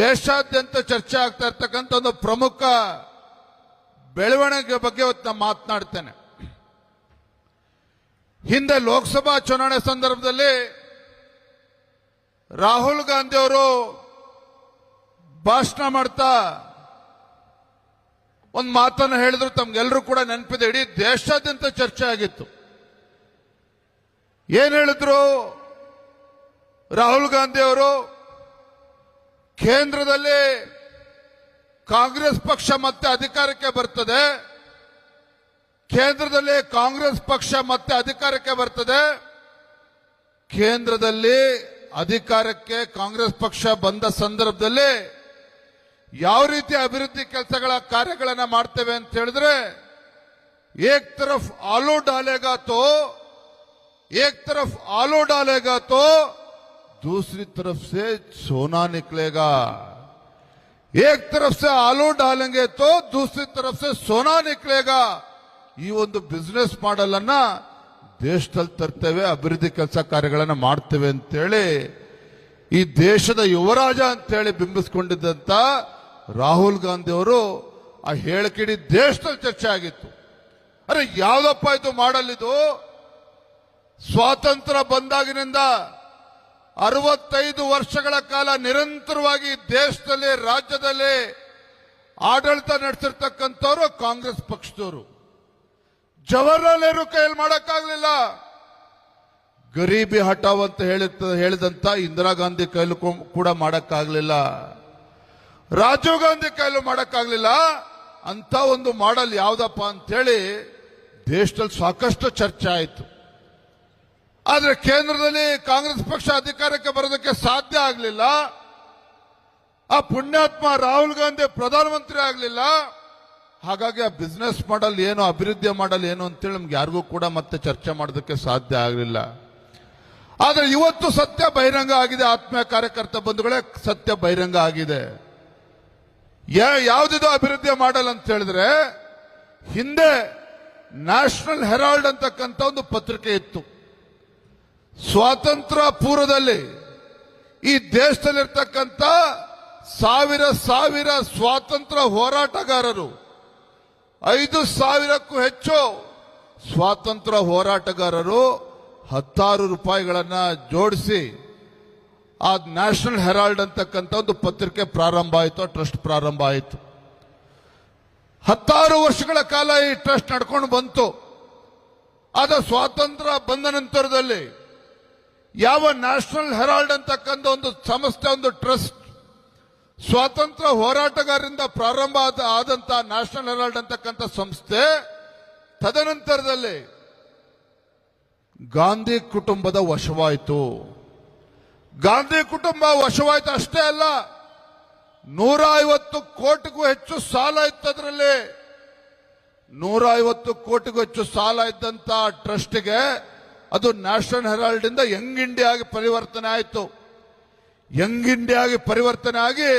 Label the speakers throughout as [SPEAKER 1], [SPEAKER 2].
[SPEAKER 1] ದೇಶಾದ್ಯಂತ ಚರ್ಚೆ ಆಗ್ತಾ ಇರ್ತಕ್ಕಂಥ ಒಂದು ಪ್ರಮುಖ ಬೆಳವಣಿಗೆ ಬಗ್ಗೆ ಇವತ್ತು ನಾನು ಮಾತನಾಡ್ತೇನೆ. ಹಿಂದೆ ಲೋಕಸಭಾ ಚುನಾವಣೆ ಸಂದರ್ಭದಲ್ಲಿ ರಾಹುಲ್ ಗಾಂಧಿ ಅವರು ಭಾಷಣ ಮಾಡ್ತಾ ಒಂದು ಮಾತನ್ನು ಹೇಳಿದ್ರು ತಮ್ಗೆಲ್ಲರೂ ಕೂಡ ನೆನಪಿದೆ, ಇಡೀ ದೇಶಾದ್ಯಂತ ಚರ್ಚೆ ಆಗಿತ್ತು. ಏನ್ ಹೇಳಿದ್ರು ರಾಹುಲ್ ಗಾಂಧಿ ಅವರು? ಕೇಂದ್ರದಲ್ಲಿ ಕಾಂಗ್ರೆಸ್ ಪಕ್ಷ ಮತ್ತೆ ಅಧಿಕಾರಕ್ಕೆ ಬರ್ತದೆ ಕೇಂದ್ರದಲ್ಲಿ ಕಾಂಗ್ರೆಸ್ ಪಕ್ಷ ಮತ್ತೆ ಅಧಿಕಾರಕ್ಕೆ ಬರ್ತದೆ ಕೇಂದ್ರದಲ್ಲಿ ಅಧಿಕಾರಕ್ಕೆ ಕಾಂಗ್ರೆಸ್ ಪಕ್ಷ ಬಂದ ಸಂದರ್ಭದಲ್ಲಿ ಯಾವ ರೀತಿ ಅಭಿವೃದ್ಧಿ ಕೆಲಸಗಳ ಕಾರ್ಯಗಳನ್ನ ಮಾಡ್ತೇವೆ ಅಂತ ಹೇಳಿದ್ರೆ ಏಕ್ ತರಫ್ ಆಲೂ ಡಾಲೆಗಾ ತೋ एक तरफ आलू डालेगा तो दूसरी तरफ से सोना निकलेगा एक तरफ से आलू डालेंगे तो दूसरी तरफ से सोना निकलेगा ಈ ಒಂದು ಬಿಸ್ನೆಸ್ ಮಾಡೆಲ್ ಅನ್ನ ದೇಶದಲ್ಲಿ ತರ್ತೇವೆ ಅಭಿವೃದ್ಧಿ ಕೆಲಸ ಕಾರ್ಯಗಳನ್ನ ಮಾಡ್ತೇವೆ ಅಂತೇಳಿ ಈ ದೇಶದ ಯುವರಾಜ ಅಂತೇಳಿ ಬಿಂಬಿಸ್ಕೊಂಡಿದ್ದಂತ ರಾಹುಲ್ ಗಾಂಧಿ ಅವರು ಆ ಹೇಳಿಕೆಡಿ ದೇಶದಲ್ಲಿ ಚರ್ಚೆ ಆಗಿತ್ತು ಅರೆ ಯಾವ್ದಪ್ಪ ಇದು ಮಾಡಲ್ ಇದು ಸ್ವಾತಂತ್ರ್ಯ ಬಂದಾಗಿನಿಂದ ಅರವತ್ತೈದು ವರ್ಷಗಳ ಕಾಲ ನಿರಂತರವಾಗಿ ದೇಶದಲ್ಲಿ, ರಾಜ್ಯದಲ್ಲಿ ಆಡಳಿತ ನಡೆಸಿರ್ತಕ್ಕಂಥವ್ರು ಕಾಂಗ್ರೆಸ್ ಪಕ್ಷದವರು. ಜವಾಹರ್ಲಾಲ್ ನೆಹರು ಕೈಯಲ್ಲಿ ಮಾಡೋಕ್ಕಾಗಲಿಲ್ಲ. ಗರೀಬಿ ಹಟಾವ್ ಅಂತ ಹೇಳಿದ ಹೇಳಿದಂತ ಇಂದಿರಾ ಗಾಂಧಿ ಕೈಲೂ ಕೂಡ ಮಾಡಕ್ಕಾಗಲಿಲ್ಲ. ರಾಜೀವ್ ಗಾಂಧಿ ಕೈಲೂ ಮಾಡಕ್ಕಾಗಲಿಲ್ಲ. ಅಂತ ಒಂದು ಮಾಡಲ್ ಯಾವ್ದಪ್ಪ ಅಂತೇಳಿ ದೇಶದಲ್ಲಿ ಸಾಕಷ್ಟು ಚರ್ಚೆ ಆಯಿತು. ಆದ್ರೆ ಕೇಂದ್ರದಲ್ಲಿ ಕಾಂಗ್ರೆಸ್ ಪಕ್ಷ ಅಧಿಕಾರಕ್ಕೆ ಬರೋದಕ್ಕೆ ಸಾಧ್ಯ ಆಗಲಿಲ್ಲ. ಆ ಪುಣ್ಯಾತ್ಮ ರಾಹುಲ್ ಗಾಂಧಿ ಪ್ರಧಾನಮಂತ್ರಿ ಆಗಲಿಲ್ಲ. ಹಾಗಾಗಿ ಆ ಬಿಸ್ನೆಸ್ ಮಾಡಲ್ ಏನು, ಅಭಿವೃದ್ಧಿ ಮಾಡಲ್ ಏನು ಅಂತೇಳಿ ನಮ್ಗೆ ಯಾರಿಗೂ ಕೂಡ ಮತ್ತೆ ಚರ್ಚೆ ಮಾಡೋದಕ್ಕೆ ಸಾಧ್ಯ ಆಗಲಿಲ್ಲ. ಆದರೆ ಇವತ್ತು ಸತ್ಯ ಬಹಿರಂಗ ಆಗಿದೆ, ಆತ್ಮೀಯ ಕಾರ್ಯಕರ್ತ ಬಂಧುಗಳೇ, ಸತ್ಯ ಬಹಿರಂಗ ಆಗಿದೆ. ಯಾವ್ದಿದು ಅಭಿವೃದ್ಧಿ ಮಾಡಲ್ ಅಂತ ಹೇಳಿದ್ರೆ, ಹಿಂದೆ ನ್ಯಾಷನಲ್ ಹೆರಾಲ್ಡ್ ಅಂತಕ್ಕಂಥ ಒಂದು ಪತ್ರಿಕೆ ಇತ್ತು. ಸ್ವಾತಂತ್ರ್ಯ ಪೂರ್ವದಲ್ಲಿ ಈ ದೇಶದಲ್ಲಿರ್ತಕ್ಕಂಥ ಸಾವಿರ ಸಾವಿರ ಸ್ವಾತಂತ್ರ್ಯ ಹೋರಾಟಗಾರರು, ಐದು ಸಾವಿರಕ್ಕೂ ಹೆಚ್ಚು ಸ್ವಾತಂತ್ರ್ಯ ಹೋರಾಟಗಾರರು ಹತ್ತಾರು ರೂಪಾಯಿಗಳನ್ನ ಜೋಡಿಸಿ ಆ ನ್ಯಾಷನಲ್ ಹೆರಾಲ್ಡ್ ಅಂತಕ್ಕಂಥ ಒಂದು ಪತ್ರಿಕೆ ಪ್ರಾರಂಭ ಆಯಿತು ಟ್ರಸ್ಟ್ ಪ್ರಾರಂಭ ಆಯಿತು. ಹತ್ತಾರು ವರ್ಷಗಳ ಕಾಲ ಈ ಟ್ರಸ್ಟ್ ನಡ್ಕೊಂಡು ಬಂತು. ಆದ ಸ್ವಾತಂತ್ರ್ಯ ಬಂದ ನಂತರದಲ್ಲಿ ಯಾವ ನ್ಯಾಷನಲ್ ಹೆರಾಲ್ಡ್ ಅಂತಕ್ಕಂಥ ಒಂದು ಸಂಸ್ಥೆ, ಒಂದು ಟ್ರಸ್ಟ್ ಸ್ವಾತಂತ್ರ್ಯ ಹೋರಾಟಗಾರರಿಂದ ಪ್ರಾರಂಭ ಆದ, ಆದಂತ ನ್ಯಾಷನಲ್ ಹೆರಾಲ್ಡ್ ಅಂತಕ್ಕಂಥ ಸಂಸ್ಥೆ, ತದನಂತರದಲ್ಲಿ ಗಾಂಧಿ ಕುಟುಂಬದ ವಶವಾಯಿತು. ಗಾಂಧಿ ಕುಟುಂಬ ವಶವಾಯಿತು ಅಷ್ಟೇ ಅಲ್ಲ ನೂರ ಐವತ್ತು ಕೋಟಿಗೂ ಹೆಚ್ಚು ಸಾಲ ಇತ್ತು ಅದರಲ್ಲಿ ನೂರ ಐವತ್ತು ಕೋಟಿಗೂ ಹೆಚ್ಚು ಸಾಲ ಇದ್ದಂತ ಟ್ರಸ್ಟ್ಗೆ ಅದು ನ್ಯಾಷನಲ್ ಹೆರಾಲ್ಡ್ ಇಂದ ಯಂಗ್ ಇಂಡಿಯಾ ಆಗಿ ಪರಿವರ್ತನೆ ಆಯಿತು. ಯಂಗ್ ಇಂಡಿಯಾ ಆಗಿ ಪರಿವರ್ತನೆ ಆಗಿ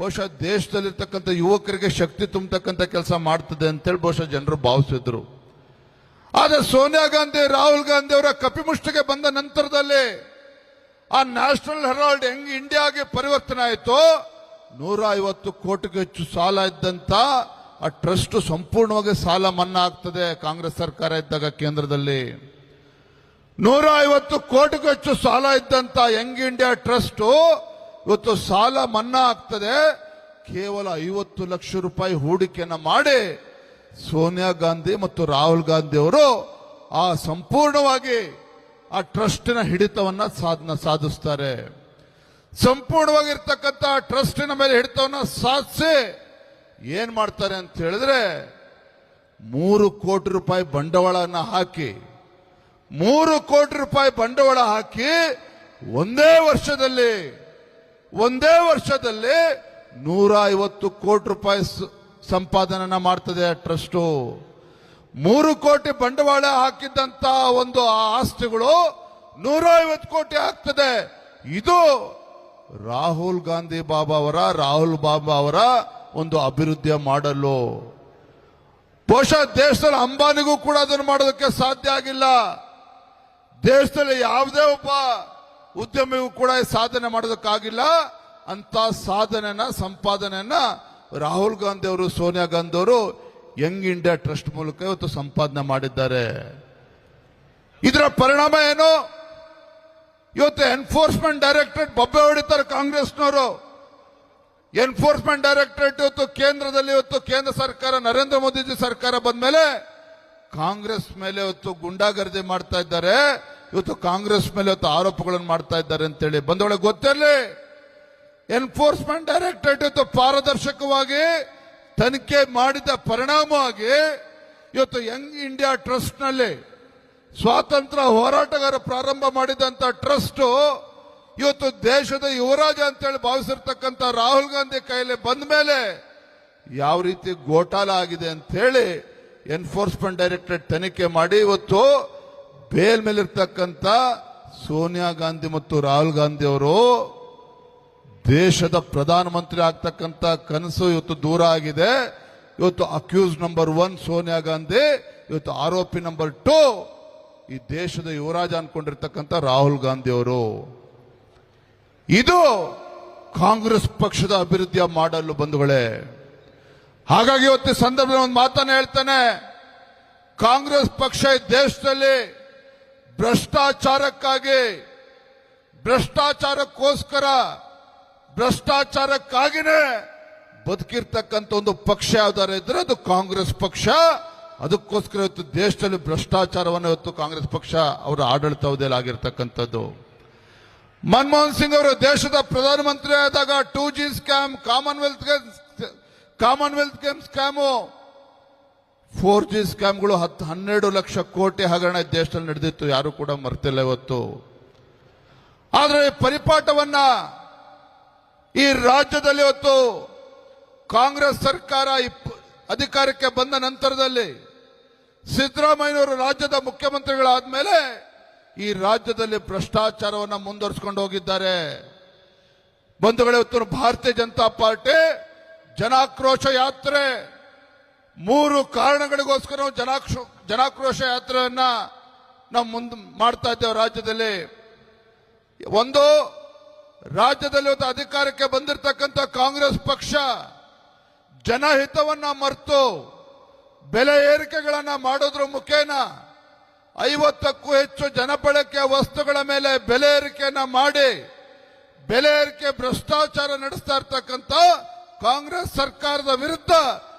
[SPEAKER 1] ಬಹುಶಃ ದೇಶದಲ್ಲಿರ್ತಕ್ಕಂಥ ಯುವಕರಿಗೆ ಶಕ್ತಿ ತುಂಬತಕ್ಕಂಥ ಕೆಲಸ ಮಾಡ್ತದೆ ಅಂತೇಳಿ ಬಹುಶಃ ಜನರು ಭಾವಿಸಿದ್ರು. ಆದರೆ ಸೋನಿಯಾ ಗಾಂಧಿ, ರಾಹುಲ್ ಗಾಂಧಿ ಅವರ ಕಪಿಮುಷ್ಟಿಗೆ ಬಂದ ನಂತರದಲ್ಲಿ ಆ ನ್ಯಾಷನಲ್ ಹೆರಾಲ್ಡ್ ಹೆಂಗ್ ಇಂಡಿಯಾಗೆ ಪರಿವರ್ತನೆ ಆಯಿತು. ನೂರ ಐವತ್ತು ಕೋಟಿಗೂ ಹೆಚ್ಚು ಸಾಲ ಇದ್ದಂತ ಆ ಟ್ರಸ್ಟ್ ಸಂಪೂರ್ಣವಾಗಿ ಸಾಲ ಮನ್ನಾ ಆಗ್ತದೆ ಕಾಂಗ್ರೆಸ್ ಸರ್ಕಾರ ಇದ್ದಾಗ ಕೇಂದ್ರದಲ್ಲಿ. ನೂರ ಐವತ್ತು ಕೋಟಿಗೂ ಹೆಚ್ಚು ಸಾಲ ಇದ್ದಂತ ಯಂಗ್ ಇಂಡಿಯಾ ಟ್ರಸ್ಟ್ ಇವತ್ತು ಸಾಲ ಮನ್ನಾ ಆಗ್ತದೆ. ಕೇವಲ ಐವತ್ತು ಲಕ್ಷ ರೂಪಾಯಿ ಹೂಡಿಕೆಯನ್ನು ಮಾಡಿ ಸೋನಿಯಾ ಗಾಂಧಿ ಮತ್ತು ರಾಹುಲ್ ಗಾಂಧಿ ಅವರು ಆ ಸಂಪೂರ್ಣವಾಗಿ ಆ ಟ್ರಸ್ಟಿನ ಹಿಡಿತವನ್ನ ಸಾಧನ ಸಾಧಿಸ್ತಾರೆ. ಸಂಪೂರ್ಣವಾಗಿರ್ತಕ್ಕಂಥ ಟ್ರಸ್ಟಿನ ಮೇಲೆ ಹಿಡಿತವನ್ನ ಸಾಧಿಸಿ ಏನ್ ಮಾಡ್ತಾರೆ ಅಂತ ಹೇಳಿದ್ರೆ ಮೂರು ಕೋಟಿ ರೂಪಾಯಿ ಬಂಡವಾಳನ ಹಾಕಿ ಮೂರು ಕೋಟಿ ರೂಪಾಯಿ ಬಂಡವಾಳ ಹಾಕಿ ಒಂದೇ ವರ್ಷದಲ್ಲಿ ಒಂದೇ ವರ್ಷದಲ್ಲಿ ನೂರ ಐವತ್ತು ಕೋಟಿ ರೂಪಾಯಿ ಸ- ಸಂಪಾದನೆಯನ್ನ ಮಾಡ್ತದೆ ಆ ಟ್ರಸ್ಟು. ಮೂರು ಕೋಟಿ ಬಂಡವಾಳ ಹಾಕಿದ್ದಂತ ಒಂದು ಆಸ್ತಿಗಳು ನೂರ ಐವತ್ತು ಕೋಟಿ ಆಗ್ತದೆ. ಇದು ರಾಹುಲ್ ಗಾಂಧಿ ಬಾಬಾ ಅವರ, ರಾಹುಲ್ ಬಾಬಾ ಅವರ ಒಂದು ಅಭಿವೃದ್ಧಿಯ ಮಾಡಲು. ಬಹುಶಃ ದೇಶದಲ್ಲಿ ಅಂಬಾನಿಗೂ ಕೂಡ ಅದನ್ನು ಮಾಡೋದಕ್ಕೆ ಸಾಧ್ಯ ಆಗಿಲ್ಲ. ದೇಶದಲ್ಲಿ ಯಾವುದೇ ಒಬ್ಬ ಉದ್ಯಮಿಗೂ ಕೂಡ ಸಾಧನೆ ಮಾಡೋದಕ್ಕಾಗಿಲ್ಲ. ಅಂತ ಸಾಧನೆನ ಸಂಪಾದನೆಯನ್ನ ರಾಹುಲ್ ಗಾಂಧಿ ಅವರು, ಸೋನಿಯಾ ಗಾಂಧಿ ಅವರು ಯಂಗ್ ಇಂಡಿಯಾ ಟ್ರಸ್ಟ್ ಮೂಲಕ ಇವತ್ತು ಸಂಪಾದನೆ ಮಾಡಿದ್ದಾರೆ. ಇದರ ಪರಿಣಾಮ ಏನು? ಇವತ್ತು ಎನ್ಫೋರ್ಸ್ಮೆಂಟ್ ಡೈರೆಕ್ಟರೇಟ್ ಬೊಬ್ಬೆ ಹೊಡಿತಾರೆ ಕಾಂಗ್ರೆಸ್ನವರು. ಎನ್ಫೋರ್ಸ್ಮೆಂಟ್ ಡೈರೆಕ್ಟರೇಟ್ ಇವತ್ತು ಕೇಂದ್ರದಲ್ಲಿ, ಇವತ್ತು ಕೇಂದ್ರ ಸರ್ಕಾರ, ನರೇಂದ್ರ ಮೋದಿಜಿ ಸರ್ಕಾರ ಬಂದ್ಮೇಲೆ ಕಾಂಗ್ರೆಸ್ ಮೇಲೆ ಇವತ್ತು ಗುಂಡಾಗರ್ದಿ ಮಾಡ್ತಾ ಇದ್ದಾರೆ. ಇವತ್ತು ಕಾಂಗ್ರೆಸ್ ಮೇಲೆ ಇವತ್ತು ಆರೋಪಗಳನ್ನು ಮಾಡ್ತಾ ಇದ್ದಾರೆ ಅಂತೇಳಿ. ಬಂದೊಳಗೆ ಗೊತ್ತಿರಲಿ ಎನ್ಫೋರ್ಸ್ಮೆಂಟ್ ಡೈರೆಕ್ಟರೇಟ್ ಇವತ್ತು ಪಾರದರ್ಶಕವಾಗಿ, ತನಿಖೆ ಮಾಡಿದ ಪರಿಣಾಮವಾಗಿ ಇವತ್ತು ಯಂಗ್ ಇಂಡಿಯಾ ಟ್ರಸ್ಟ್ನಲ್ಲಿ ಸ್ವಾತಂತ್ರ್ಯ ಹೋರಾಟಗಾರ ಪ್ರಾರಂಭ ಮಾಡಿದಂತ ಟ್ರಸ್ಟ್ ಇವತ್ತು ದೇಶದ ಯುವರಾಜ ಅಂತೇಳಿ ಭಾವಿಸಿರ್ತಕ್ಕಂಥ ರಾಹುಲ್ ಗಾಂಧಿ ಕೈಯಲ್ಲಿ ಬಂದ ಮೇಲೆ ಯಾವ ರೀತಿ ಗೋಟಾಲ ಆಗಿದೆ ಅಂತ ಹೇಳಿ ಎನ್ಫೋರ್ಸ್ಮೆಂಟ್ ಡೈರೆಕ್ಟರೇಟ್ ತನಿಖೆ ಮಾಡಿ ಇವತ್ತು ಬೇಲ್ ಮೇಲಿರ್ತಕ್ಕಂಥ ಸೋನಿಯಾ ಗಾಂಧಿ ಮತ್ತು ರಾಹುಲ್ ಗಾಂಧಿ ಅವರು ದೇಶದ ಪ್ರಧಾನಮಂತ್ರಿ ಆಗ್ತಕ್ಕಂಥ ಕನಸು ಇವತ್ತು ದೂರ ಆಗಿದೆ. ಇವತ್ತು accused number one Sonia Gandhi, ಇವತ್ತು ಆರೋಪಿ ನಂಬರ್ ಟು ಈ ದೇಶದ ಯುವರಾಜ ಅನ್ಕೊಂಡಿರ್ತಕ್ಕಂಥ ರಾಹುಲ್ ಗಾಂಧಿ ಅವರು. ಇದು ಕಾಂಗ್ರೆಸ್ ಪಕ್ಷದ ಅಭಿವೃದ್ಧಿಯ ಮಾಡಲು ಬಂಧುಗಳೇ. ಹಾಗಾಗಿ ಇವತ್ತು ಸಂದರ್ಭದಲ್ಲಿ ಒಂದು ಮಾತನ್ನ ಹೇಳ್ತಾನೆ. ಕಾಂಗ್ರೆಸ್ ಪಕ್ಷ ದೇಶದಲ್ಲಿ ಭ್ರಷ್ಟಾಚಾರಕ್ಕಾಗಿ, ಭ್ರಷ್ಟಾಚಾರಕ್ಕೋಸ್ಕರ, ಭ್ರಷ್ಟಾಚಾರಕ್ಕಾಗಿನೇ ಬದುಕಿರ್ತಕ್ಕಂಥ ಒಂದು ಪಕ್ಷ ಯಾವ್ದಾರ ಇದ್ರೆ ಅದು ಕಾಂಗ್ರೆಸ್ ಪಕ್ಷ. ಅದಕ್ಕೋಸ್ಕರ ಇವತ್ತು ದೇಶದಲ್ಲಿ ಭ್ರಷ್ಟಾಚಾರವನ್ನು ಇವತ್ತು ಕಾಂಗ್ರೆಸ್ ಪಕ್ಷ ಅವರ ಆಡಳಿತಾವಧಿಯಲ್ಲಿ ಆಗಿರ್ತಕ್ಕಂಥದ್ದು. ಮನಮೋಹನ್ ಸಿಂಗ್ ಅವರು ದೇಶದ ಪ್ರಧಾನಮಂತ್ರಿ ಆದಾಗ two G scam Commonwealth Commonwealth game scam. Four G ಸ್ಕ್ಯಾಮ್ಗಳು ಹತ್ತು ಹನ್ನೆರಡು ಲಕ್ಷ ಕೋಟಿ ಹಗರಣ ದೇಶದಲ್ಲಿ ನಡೆದಿತ್ತು. ಯಾರು ಕೂಡ ಮರ್ತಿಲ್ಲ ಇವತ್ತು. ಆದರೆ ಪರಿಪಾಠವನ್ನ ಈ ರಾಜ್ಯದಲ್ಲಿ ಇವತ್ತು ಕಾಂಗ್ರೆಸ್ ಸರ್ಕಾರ ಅಧಿಕಾರಕ್ಕೆ ಬಂದ ನಂತರದಲ್ಲಿ ಸಿದ್ದರಾಮಯ್ಯನವರು ರಾಜ್ಯದ ಮುಖ್ಯಮಂತ್ರಿಗಳಾದ ಮೇಲೆ ಈ ರಾಜ್ಯದಲ್ಲಿ ಭ್ರಷ್ಟಾಚಾರವನ್ನು ಮುಂದುವರಿಸಿಕೊಂಡು ಹೋಗಿದ್ದಾರೆ. ಬಂಧುಗಳೇ, ಇವತ್ತು ಭಾರತೀಯ ಜನತಾ ಪಾರ್ಟಿ ಜನಾಕ್ರೋಶ ಯಾತ್ರೆ. ಮೂರು ಕಾರಣಗಳಿಗೋಸ್ಕರ ನಾವು ಜನಾಕ್ರೋಶ ಯಾತ್ರೆಯನ್ನ ನಾವು ಮುಂದೆ ಮಾಡ್ತಾ ಇದ್ದೇವೆ ರಾಜ್ಯದಲ್ಲಿ. ಒಂದು ರಾಜ್ಯದಲ್ಲಿ ಒಂದು ಅಧಿಕಾರಕ್ಕೆ ಬಂದಿರತಕ್ಕಂಥ ಕಾಂಗ್ರೆಸ್ ಪಕ್ಷ ಜನಹಿತವನ್ನ ಮರೆತು ಬೆಲೆ ಏರಿಕೆಗಳನ್ನ ಮಾಡೋದ್ರ ಮುಖೇನ ಐವತ್ತಕ್ಕೂ ಹೆಚ್ಚು ಜನಬಳಕೆಯ ವಸ್ತುಗಳ ಮೇಲೆ ಬೆಲೆ ಏರಿಕೆಯನ್ನ ಮಾಡಿ, ಬೆಲೆ ಏರಿಕೆ ಭ್ರಷ್ಟಾಚಾರ ನಡೆಸ್ತಾ ಇರ್ತಕ್ಕಂಥ ಕಾಂಗ್ರೆಸ್ ಸರ್ಕಾರದ ವಿರುದ್ಧ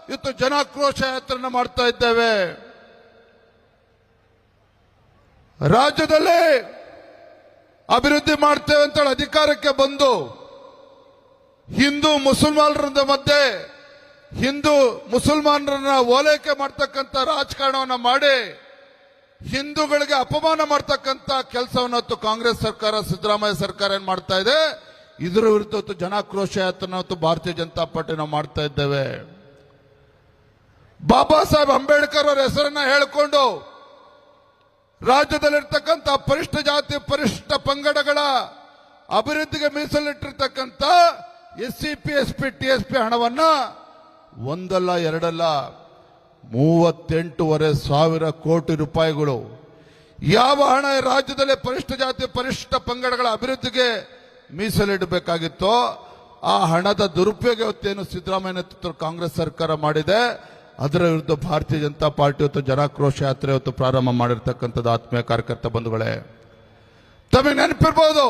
[SPEAKER 1] ಇವತ್ತು ಜನಾಕ್ರೋಶ ಯಾತ್ರೆಯನ್ನು ಮಾಡ್ತಾ ಇದ್ದೇವೆ. ರಾಜ್ಯದಲ್ಲಿ ಅಭಿವೃದ್ಧಿ ಮಾಡ್ತೇವೆ ಅಂತೇಳಿ ಅಧಿಕಾರಕ್ಕೆ ಬಂದು ಹಿಂದೂ ಮುಸಲ್ಮಾನರ ಮಧ್ಯೆ ಹಿಂದೂ ಮುಸಲ್ಮಾನರನ್ನ ಓಲೈಕೆ ಮಾಡ್ತಕ್ಕಂಥ ರಾಜಕಾರಣವನ್ನು ಮಾಡಿ ಹಿಂದೂಗಳಿಗೆ ಅಪಮಾನ ಮಾಡ್ತಕ್ಕಂಥ ಕೆಲಸವನ್ನು ಕಾಂಗ್ರೆಸ್ ಸರ್ಕಾರ, ಸಿದ್ದರಾಮಯ್ಯ ಸರ್ಕಾರ ಏನ್ ಮಾಡ್ತಾ ಇದೆ? ಇದರ ವಿರುದ್ಧ ಜನಾಕ್ರೋಶ ಯಾತ್ರೆ ಭಾರತೀಯ ಜನತಾ ಪಾರ್ಟಿ ನಾವು ಮಾಡ್ತಾ ಇದ್ದೇವೆ. ಬಾಬಾ ಸಾಹೇಬ್ ಅಂಬೇಡ್ಕರ್ ಅವರ ಹೆಸರನ್ನ ಹೇಳಿಕೊಂಡು ರಾಜ್ಯದಲ್ಲಿರ್ತಕ್ಕಂಥ ಪರಿಷ್ಠ ಜಾತಿ, ಪರಿಷ್ಠ ಪಂಗಡಗಳ ಅಭಿವೃದ್ಧಿಗೆ ಮೀಸಲಿಟ್ಟಿರ್ತಕ್ಕಂಥ S C P S P T S P ಹಣವನ್ನ ಒಂದಲ್ಲ, ಎರಡಲ್ಲ, ಮೂವತ್ತೆಂಟೂವರೆ ಸಾವಿರ ಕೋಟಿ ರೂಪಾಯಿಗಳು ಯಾವ ಹಣ ರಾಜ್ಯದಲ್ಲಿ ಪರಿಷ್ಠ ಜಾತಿ, ಪರಿಷ್ಠ ಪಂಗಡಗಳ ಅಭಿವೃದ್ಧಿಗೆ ಮೀಸಲಿಡಬೇಕಾಗಿತ್ತೋ, ಆ ಹಣದ ದುರುಪಯೋಗ ಇವತ್ತೇನು ಸಿದ್ದರಾಮಯ್ಯ ನೇತೃತ್ವದ ಕಾಂಗ್ರೆಸ್ ಸರ್ಕಾರ ಮಾಡಿದೆ, ಅದರ ವಿರುದ್ಧ ಭಾರತೀಯ ಜನತಾ ಪಾರ್ಟಿ ಇವತ್ತು ಜನಾಕ್ರೋಶ ಯಾತ್ರೆ ಇವತ್ತು ಪ್ರಾರಂಭ ಮಾಡಿರ್ತಕ್ಕಂಥದ್ದು ಆತ್ಮೀಯ ಕಾರ್ಯಕರ್ತ ಬಂಧುಗಳೇ. ತಮಗೆ ನೆನಪಿರ್ಬೋದು,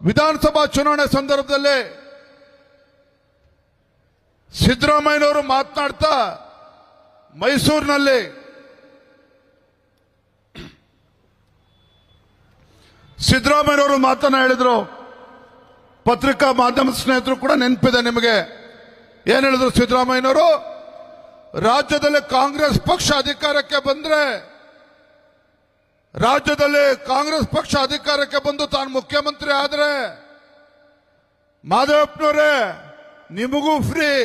[SPEAKER 1] ವಿಧಾನಸಭಾ ಚುನಾವಣೆ ಸಂದರ್ಭದಲ್ಲಿ ಸಿದ್ದರಾಮಯ್ಯನವರು ಮಾತನಾಡ್ತಾ ಮೈಸೂರಿನಲ್ಲಿ ಸಿದ್ದರಾಮಯ್ಯನವರು ಮಾತನ್ನ ಹೇಳಿದ್ರು. ಪತ್ರಿಕಾ ಮಾಧ್ಯಮ ಸ್ನೇಹಿತರು ಕೂಡ ನೆನಪಿದೆ ನಿಮಗೆ. ಏನ್ ಹೇಳಿದ್ರು ಸಿದ್ದರಾಮಯ್ಯನವರು? ರಾಜ್ಯದಲ್ಲಿ ಕಾಂಗ್ರೆಸ್ ಪಕ್ಷ ಅಧಿಕಾರಕ್ಕೆ ಬಂದ್ರೆ, ರಾಜ್ಯದಲ್ಲಿ ಕಾಂಗ್ರೆಸ್ ಪಕ್ಷ ಅಧಿಕಾರಕ್ಕೆ ಬಂದು ತಾನು ಮುಖ್ಯಮಂತ್ರಿ ಆದ್ರೆ ಮಾಧವಪ್ಪನವರೇ ನಿಮಗೂ ಫ್ರೀ.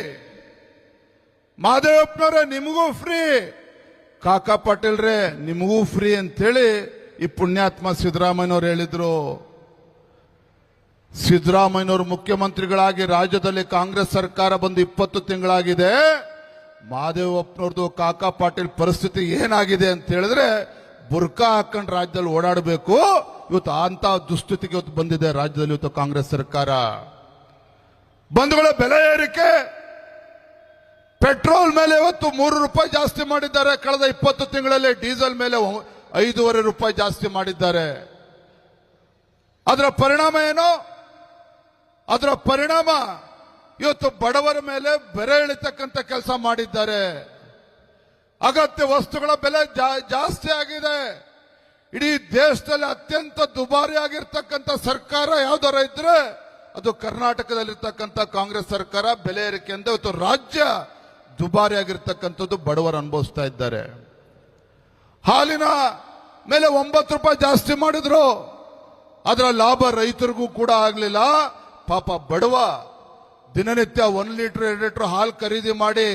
[SPEAKER 1] ಮಾಧವಪ್ಪನವರೇ ನಿಮಗೂ ಫ್ರೀ. ಕಾಕಾ ಪಾಟೀಲ್ರೇ, ನಿಮಗೂ ಫ್ರೀ ಅಂತೇಳಿ ಈ ಪುಣ್ಯಾತ್ಮ ಸಿದ್ದರಾಮಯ್ಯನವರು ಹೇಳಿದ್ರು. ಸಿದ್ದರಾಮಯ್ಯನವರು ಮುಖ್ಯಮಂತ್ರಿಗಳಾಗಿ ರಾಜ್ಯದಲ್ಲಿ ಕಾಂಗ್ರೆಸ್ ಸರ್ಕಾರ ಬಂದು ಇಪ್ಪತ್ತು ತಿಂಗಳಾಗಿದೆ. ಮಹಾದೇವಪ್ಪನವ್ರದ್ದು ಕಾಕಾ ಪಾಟೀಲ್ ಪರಿಸ್ಥಿತಿ ಏನಾಗಿದೆ ಅಂತ ಹೇಳಿದ್ರೆ ಬುರ್ಕಾ ಹಾಕೊಂಡು ರಾಜ್ಯದಲ್ಲಿ ಓಡಾಡಬೇಕು. ಇವತ್ತು ಅಂತ ದುಸ್ಥಿತಿಗೆ ಇವತ್ತು ಬಂದಿದೆ ರಾಜ್ಯದಲ್ಲಿ ಇವತ್ತು ಕಾಂಗ್ರೆಸ್ ಸರ್ಕಾರ. ಬಂಧುಗಳ, ಬೆಲೆ ಏರಿಕೆ. ಪೆಟ್ರೋಲ್ ಮೇಲೆ ಇವತ್ತು ಮೂರು ರೂಪಾಯಿ ಜಾಸ್ತಿ ಮಾಡಿದ್ದಾರೆ. ಕಳೆದ ಇಪ್ಪತ್ತು ತಿಂಗಳಲ್ಲಿ ಡೀಸೆಲ್ ಮೇಲೆ ಐದೂವರೆ ರೂಪಾಯಿ ಜಾಸ್ತಿ ಮಾಡಿದ್ದಾರೆ. ಅದರ ಪರಿಣಾಮ ಏನು? ಅದರ ಪರಿಣಾಮ ಇವತ್ತು ಬಡವರ ಮೇಲೆ ಬೆರೆ ಇಳಿತಕ್ಕಂಥ ಕೆಲಸ ಮಾಡಿದ್ದಾರೆ. ಅಗತ್ಯ ವಸ್ತುಗಳ ಬೆಲೆ ಜಾಸ್ತಿ ಆಗಿದೆ. ಇಡೀ ದೇಶದಲ್ಲಿ ಅತ್ಯಂತ ದುಬಾರಿ ಆಗಿರ್ತಕ್ಕಂಥ ಸರ್ಕಾರ ಯಾವ್ದಾರ ಇದ್ರೆ ಅದು ಕರ್ನಾಟಕದಲ್ಲಿರ್ತಕ್ಕಂಥ ಕಾಂಗ್ರೆಸ್ ಸರ್ಕಾರ ಬೆಲೆ ಏರಿಕೆ ಅಂದ್ರೆ ಇವತ್ತು ರಾಜ್ಯ ದುಬಾರಿ ಆಗಿರ್ತಕ್ಕಂಥದ್ದು ಬಡವರು ಅನುಭವಿಸ್ತಾ ಇದ್ದಾರೆ. ಹಾಲಿನ ಮೇಲೆ ಒಂಬತ್ತು ರೂಪಾಯಿ ಜಾಸ್ತಿ ಮಾಡಿದ್ರು, ಅದರ ಲಾಭ ರೈತರಿಗೂ ಕೂಡ ಆಗಲಿಲ್ಲ. ಪಾಪ ಬಡವ, ದಿನನಿತ್ಯ ಒಂದು ಲೀಟರ್, ಎರಡು ಲೀಟರ್ ಹಾಲು ಖರೀದಿ ಮಾಡಿ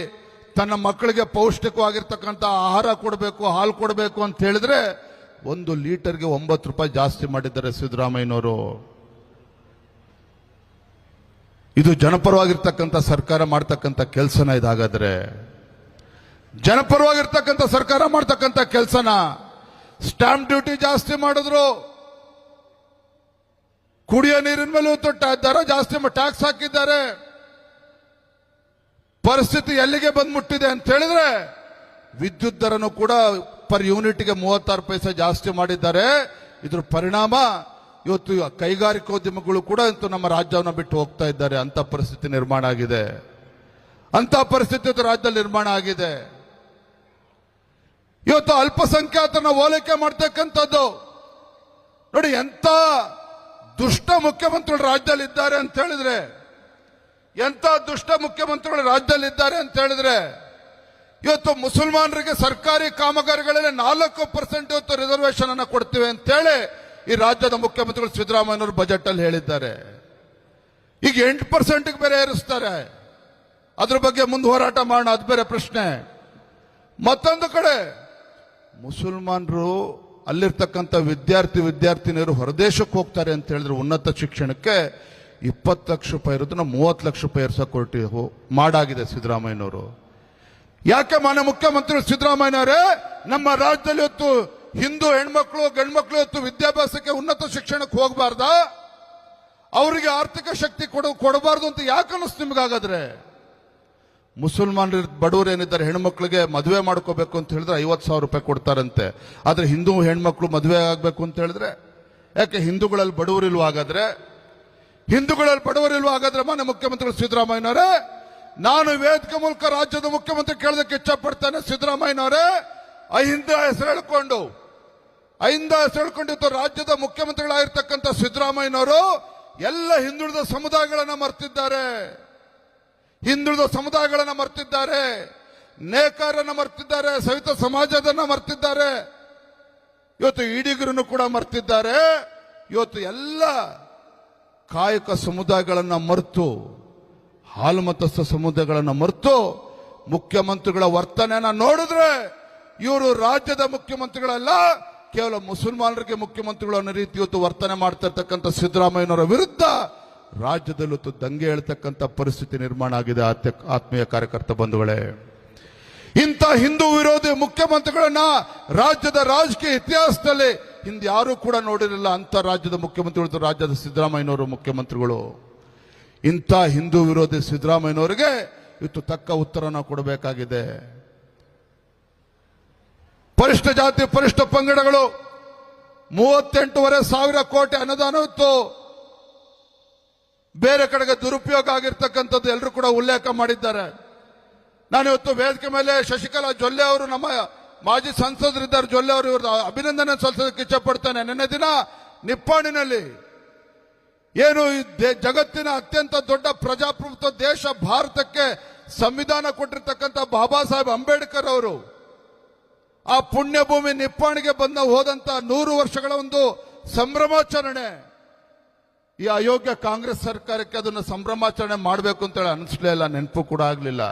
[SPEAKER 1] ತನ್ನ ಮಕ್ಕಳಿಗೆ ಪೌಷ್ಟಿಕವಾಗಿರ್ತಕ್ಕಂಥ ಆಹಾರ ಕೊಡಬೇಕು, ಹಾಲು ಕೊಡಬೇಕು ಅಂತ ಹೇಳಿದ್ರೆ ಒಂದು ಲೀಟರ್ಗೆ ಒಂಬತ್ತು ರೂಪಾಯಿ ಜಾಸ್ತಿ ಮಾಡಿದ್ದಾರೆ ಸಿದ್ದರಾಮಯ್ಯನವರು. ಇದು ಜನಪರವಾಗಿರ್ತಕ್ಕಂಥ ಸರ್ಕಾರ ಮಾಡ್ತಕ್ಕಂಥ ಕೆಲಸನ ಇದಾಗಾದ್ರೆ ಜನಪರವಾಗಿರ್ತಕ್ಕಂಥ ಸರ್ಕಾರ ಮಾಡ್ತಕ್ಕಂಥ ಕೆಲಸನ ಸ್ಟಾಂಪ್ ಡ್ಯೂಟಿ ಜಾಸ್ತಿ ಮಾಡಿದ್ರು. ಕುಡಿಯೋ ನೀರಿನ ಮೇಲೂ ದರ ಜಾಸ್ತಿ ಟ್ಯಾಕ್ಸ್ ಹಾಕಿದ್ದಾರೆ. ಪರಿಸ್ಥಿತಿ ಎಲ್ಲಿಗೆ ಬಂದ್ಬಿಟ್ಟಿದೆ ಅಂತ ಹೇಳಿದ್ರೆ ವಿದ್ಯುತ್ ದರನು ಕೂಡ ಪರ್ ಯೂನಿಟ್ಗೆ ಮೂವತ್ತಾರು ಪೈಸೆ ಜಾಸ್ತಿ ಮಾಡಿದ್ದಾರೆ. ಇದ್ರ ಪರಿಣಾಮ ಇವತ್ತು ಕೈಗಾರಿಕೋದ್ಯಮಗಳು ಕೂಡ ಇವತ್ತು ನಮ್ಮ ರಾಜ್ಯವನ್ನು ಬಿಟ್ಟು ಹೋಗ್ತಾ ಇದ್ದಾರೆ. ಅಂತ ಪರಿಸ್ಥಿತಿ ನಿರ್ಮಾಣ ಆಗಿದೆ. ಅಂತ ಪರಿಸ್ಥಿತಿ ರಾಜ್ಯದಲ್ಲಿ ನಿರ್ಮಾಣ ಆಗಿದೆ. ಇವತ್ತು ಅಲ್ಪಸಂಖ್ಯಾತರನ್ನ ಹೋಲಿಕೆ ಮಾಡ್ತಕ್ಕಂಥದ್ದು. ನೋಡಿ ಎಂತ ದುಷ್ಟ ಮುಖ್ಯಮಂತ್ರಿಗಳು ರಾಜ್ಯದಲ್ಲಿ ಇದ್ದಾರೆ ಅಂತ ಹೇಳಿದ್ರೆ ಎಂತ ದುಷ್ಟ ಮುಖ್ಯಮಂತ್ರಿಗಳು ರಾಜ್ಯದಲ್ಲಿ ಇದ್ದಾರೆ ಅಂತ ಹೇಳಿದ್ರೆ, ಇವತ್ತು ಮುಸಲ್ಮಾನರಿಗೆ ಸರ್ಕಾರಿ ಕಾಮಗಾರಿಗಳಲ್ಲಿ ನಾಲ್ಕು ಪರ್ಸೆಂಟ್ ಇವತ್ತು ರಿಸರ್ವೇಶನ್ ಅನ್ನ ಕೊಡ್ತೀವಿ ಅಂತೇಳಿ ಈ ರಾಜ್ಯದ ಮುಖ್ಯಮಂತ್ರಿಗಳು ಸಿದ್ದರಾಮಯ್ಯನವರು ಬಜೆಟ್ ಅಲ್ಲಿ ಹೇಳಿದ್ದಾರೆ. ಈಗ ಎಂಟು ಪರ್ಸೆಂಟ್ ಬೇರೆ ಏರಿಸ್ತಾರೆ. ಅದ್ರ ಬಗ್ಗೆ ಮುಂದೆ ಹೋರಾಟ ಮಾಡೋಣ, ಅದು ಬೇರೆ ಪ್ರಶ್ನೆ. ಮತ್ತೊಂದು ಕಡೆ ಮುಸಲ್ಮಾನರು ಅಲ್ಲಿರ್ತಕ್ಕಂಥ ವಿದ್ಯಾರ್ಥಿ ವಿದ್ಯಾರ್ಥಿನಿಯರು ಹೊರದೇಶಕ್ಕೆ ಹೋಗ್ತಾರೆ ಅಂತ ಹೇಳಿದ್ರೆ ಉನ್ನತ ಶಿಕ್ಷಣಕ್ಕೆ. ಇಪ್ಪತ್ತು ಲಕ್ಷ ರೂಪಾಯಿ ಇರೋದನ್ನ ಮೂವತ್ತು ಲಕ್ಷ ರೂಪಾಯಿ ಏರ್ಸಕ್ ಕೊಟ್ಟಿ ಹೋ- ಮಾಡಾಗಿದೆ ಸಿದ್ದರಾಮಯ್ಯನವರು. ಯಾಕೆ ಮಾನ್ಯ ಮುಖ್ಯಮಂತ್ರಿ ಸಿದ್ದರಾಮಯ್ಯನವರೇ? ನಮ್ಮ ರಾಜ್ಯದಲ್ಲಿ ಇವತ್ತು ಹಿಂದೂ ಹೆಣ್ಮಕ್ಳು, ಗಂಡ್ಮಕ್ಳು ಇವತ್ತು ವಿದ್ಯಾಭ್ಯಾಸಕ್ಕೆ ಉನ್ನತ ಶಿಕ್ಷಣಕ್ಕೆ ಹೋಗಬಾರ್ದಾ? ಅವರಿಗೆ ಆರ್ಥಿಕ ಶಕ್ತಿ ಕೊಡ, ಕೊಡಬಾರ್ದು ಅಂತ ಯಾಕೆ ಅನಿಸ್ತು ನಿಮ್ಗಾಗಾದ್ರೆ? ಮುಸಲ್ಮಾನರು ಬಡವರು ಏನಿದ್ದಾರೆ ಹೆಣ್ಮಕ್ಳಿಗೆ ಮದುವೆ ಮಾಡ್ಕೋಬೇಕು ಅಂತ ಹೇಳಿದ್ರೆ ಐವತ್ತು ಸಾವಿರ ರೂಪಾಯಿ ಕೊಡ್ತಾರಂತೆ. ಆದರೆ ಹಿಂದೂ ಹೆಣ್ಮಕ್ಳು ಮದುವೆ ಆಗಬೇಕು ಅಂತ ಹೇಳಿದ್ರೆ, ಯಾಕೆ ಹಿಂದೂಗಳಲ್ಲಿ ಬಡವರಿಲ್ವ ಹಾಗಾದ್ರೆ? ಹಿಂದೂಗಳಲ್ಲಿ ಬಡವರಿಲ್ವ ಹಾಗಾದ್ರೆ ಮಾನ್ಯ ಮುಖ್ಯಮಂತ್ರಿಗಳು ಸಿದ್ದರಾಮಯ್ಯನವರೇ, ನಾನು ವೇದಿಕೆ ಮೂಲಕ ರಾಜ್ಯದ ಮುಖ್ಯಮಂತ್ರಿ ಕೇಳೋದಕ್ಕೆ ಇಚ್ಛಪಡ್ತೇನೆ ಸಿದ್ದರಾಮಯ್ಯನವರೇ. ಅಹಿಂದ ಹೆಸರು ಹೇಳ್ಕೊಂಡು ಅಹಿಂದ ಹೆಸರು ಹೇಳ್ಕೊಂಡಿದ್ದು ರಾಜ್ಯದ ಮುಖ್ಯಮಂತ್ರಿಗಳಾಗಿರ್ತಕ್ಕಂಥ ಸಿದ್ದರಾಮಯ್ಯನವರು ಎಲ್ಲ ಹಿಂದುಳಿದ ಸಮುದಾಯಗಳನ್ನ ಮರ್ತಿದ್ದಾರೆ. ಹಿಂದುಳಿದ ಸಮುದಾಯಗಳನ್ನ ಮರ್ತಿದ್ದಾರೆ ನೇಕಾರನ್ನ ಮರ್ತಿದ್ದಾರೆ, ಸವಿತ ಸಮಾಜದನ್ನ ಮರ್ತಿದ್ದಾರೆ. ಇವತ್ತು ಈಡಿಗರನ್ನು ಕೂಡ ಮರ್ತಿದ್ದಾರೆ. ಇವತ್ತು ಎಲ್ಲ ಕಾಯಕ ಸಮುದಾಯಗಳನ್ನ ಮರೆತು, ಹಾಲು ಮತಸ್ಥ ಸಮುದಾಯಗಳನ್ನ ಮರೆತು, ಮುಖ್ಯಮಂತ್ರಿಗಳ ವರ್ತನೆಯನ್ನ ನೋಡಿದ್ರೆ ಇವರು ರಾಜ್ಯದ ಮುಖ್ಯಮಂತ್ರಿಗಳಲ್ಲ, ಕೇವಲ ಮುಸಲ್ಮಾನರಿಗೆ ಮುಖ್ಯಮಂತ್ರಿಗಳನ್ನ ರೀತಿ ಇವತ್ತು ವರ್ತನೆ ಮಾಡ್ತಾ ಇರ್ತಕ್ಕಂಥ ಸಿದ್ದರಾಮಯ್ಯನವರ ವಿರುದ್ಧ ರಾಜ್ಯದಲ್ಲಿ ದಂಗೆ ಹೇಳ್ತಕ್ಕಂಥ ಪರಿಸ್ಥಿತಿ ನಿರ್ಮಾಣ ಆಗಿದೆ. ಆತ್ಮೀಯ ಕಾರ್ಯಕರ್ತ ಬಂಧುಗಳೇ. ಇಂಥ ಹಿಂದೂ ವಿರೋಧಿ ಮುಖ್ಯಮಂತ್ರಿಗಳನ್ನ ರಾಜ್ಯದ ರಾಜಕೀಯ ಇತಿಹಾಸದಲ್ಲಿ ಹಿಂದೆ ಯಾರೂ ಕೂಡ ನೋಡಿರಲಿಲ್ಲ. ಅಂತ ರಾಜ್ಯದ ಮುಖ್ಯಮಂತ್ರಿಗಳು ರಾಜ್ಯದ ಸಿದ್ದರಾಮಯ್ಯನವರು ಮುಖ್ಯಮಂತ್ರಿಗಳು. ಇಂಥ ಹಿಂದೂ ವಿರೋಧಿ ಸಿದ್ದರಾಮಯ್ಯನವರಿಗೆ ಇವತ್ತು ತಕ್ಕ ಉತ್ತರನ ಕೊಡಬೇಕಾಗಿದೆ. ಪರಿಷ್ಠ ಜಾತಿ, ಪರಿಷ್ಠ ಪಂಗಡಗಳು ಮೂವತ್ತೆಂಟೂವರೆ ಸಾವಿರ ಕೋಟಿ ಅನುದಾನ ಇತ್ತು. ಬೇರೆ ಕಡೆಗೆ ದುರುಪಯೋಗ ಆಗಿರ್ತಕ್ಕಂಥದ್ದು ಎಲ್ಲರೂ ಕೂಡ ಉಲ್ಲೇಖ ಮಾಡಿದ್ದಾರೆ. ನಾನು ಇವತ್ತು ವೇದಿಕೆ ಮೇಲೆ ಶಶಿಕಲಾ ಜೊಲ್ಲೆ ಅವರು ನಮ್ಮ ಮಾಜಿ ಸಂಸದರಿದ್ದಾರೆ. ಜೊಲ್ಲೆ ಅವರು ಇವ್ರದ್ದು ಅಭಿನಂದನೆ ಸಲ್ಲಿಸೋದಕ್ಕೆ ಇಚ್ಛಪಡ್ತೇನೆ. ನಿನ್ನೆ ದಿನ ನಿಪ್ಪಾಣಿನಲ್ಲಿ ಏನು ಜಗತ್ತಿನ ಅತ್ಯಂತ ದೊಡ್ಡ ಪ್ರಜಾಪ್ರಭುತ್ವ ದೇಶ ಭಾರತಕ್ಕೆ ಸಂವಿಧಾನ ಕೊಟ್ಟಿರ್ತಕ್ಕಂಥ ಬಾಬಾ ಸಾಹೇಬ್ ಅಂಬೇಡ್ಕರ್ ಅವರು ಆ ಪುಣ್ಯಭೂಮಿ ನಿಪ್ಪಾಣಿಗೆ ಬಂದ ಹೋದಂತ ನೂರು ವರ್ಷಗಳ ಒಂದು ಸಂಭ್ರಮಾಚರಣೆ. ಈ ಅಯೋಗ್ಯ ಕಾಂಗ್ರೆಸ್ ಸರ್ಕಾರಕ್ಕೆ ಅದನ್ನು ಸಂಭ್ರಮಾಚರಣೆ ಮಾಡಬೇಕು ಅಂತೇಳಿ ಅನಿಸ್ಲೇ ಇಲ್ಲ, ನೆನಪು ಕೂಡ ಆಗಲಿಲ್ಲ.